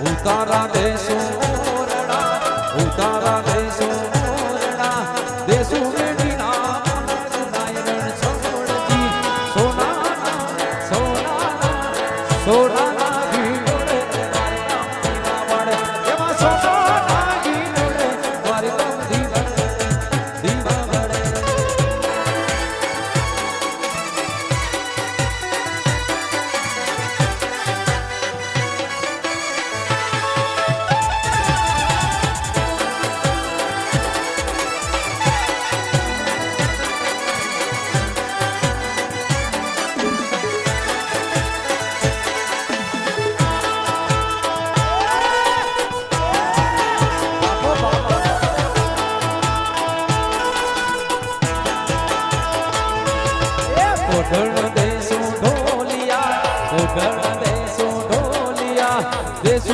ઉતારા દેશો. ઉતારા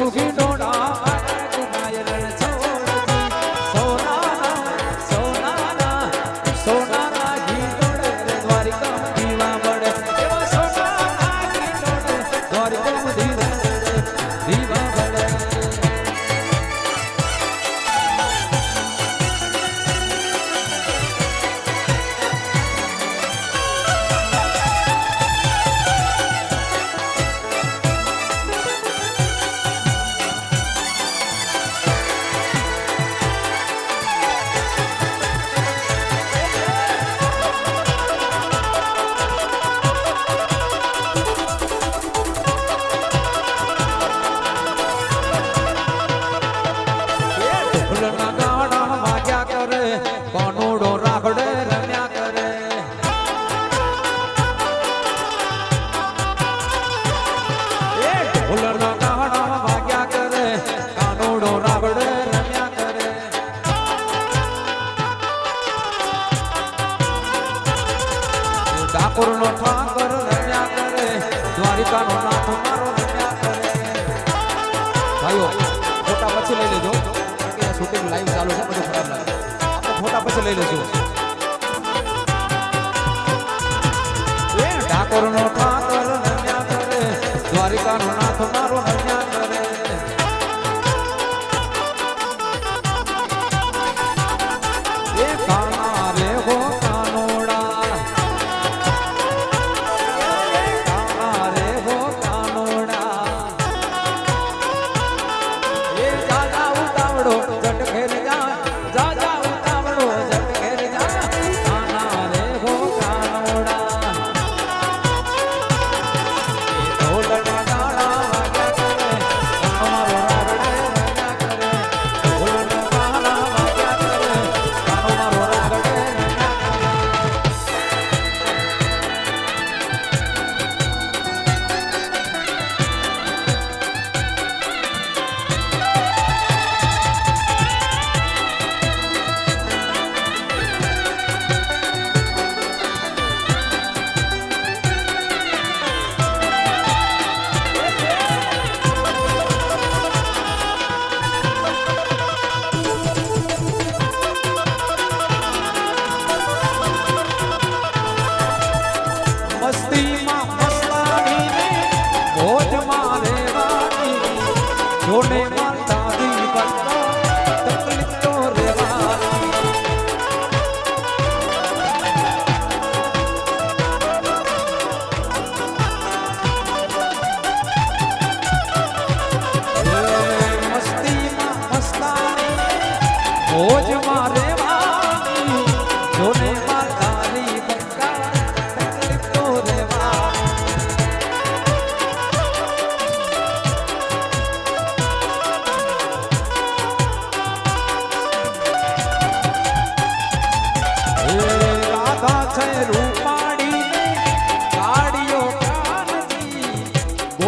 Luke. ઠાકોર નો ઠાકર રમ્યા કરે દ્વારિકા નો નાથ મારો રમ્યા કરે. ભાઈઓ, ફોટા પછી લઈ લેજો. શૂટિંગ લાઈવ ચાલુ છે બધું ખરાબ લાગે ફોટા પછી લઈ લેજો. ઠાકોર નો ઠાકર રમ્યા કરે દ્વારિકા નો નાથ મારો રમ્યા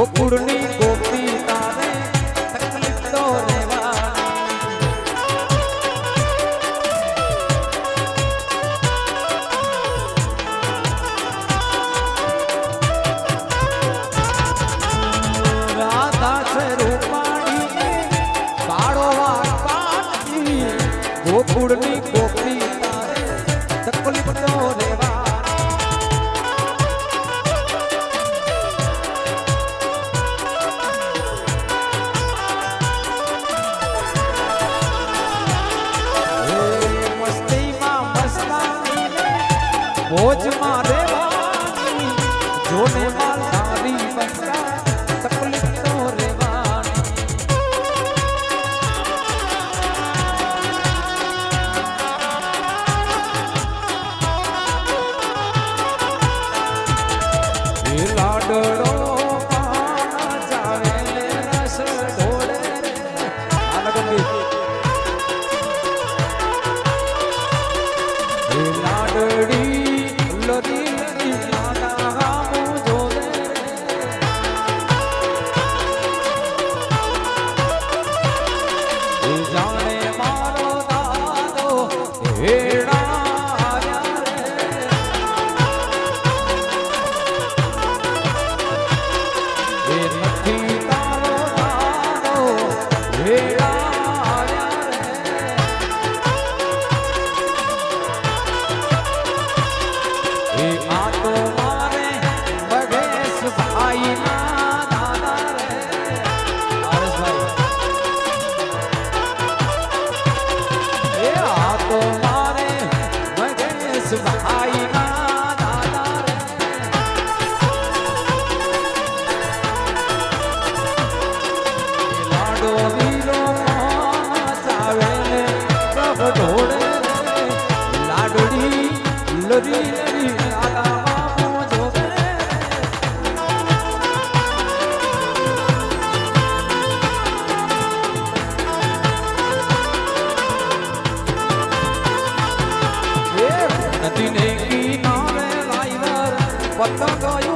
ও পূর্ণিমা ભોજમાં What the all you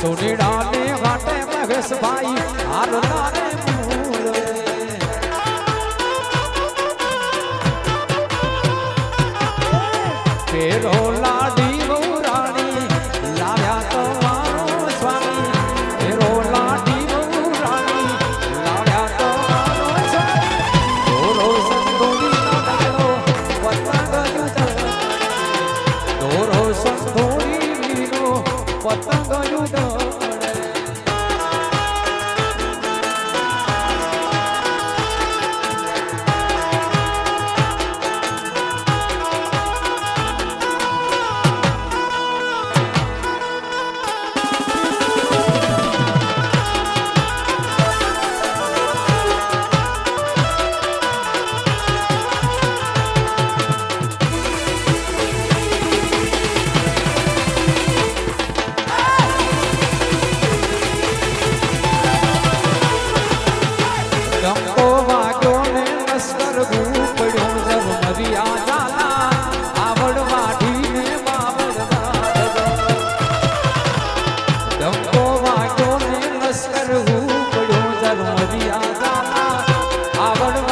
સુની ડાલે વાટે મહેશ ભાઈ હાલ આવડ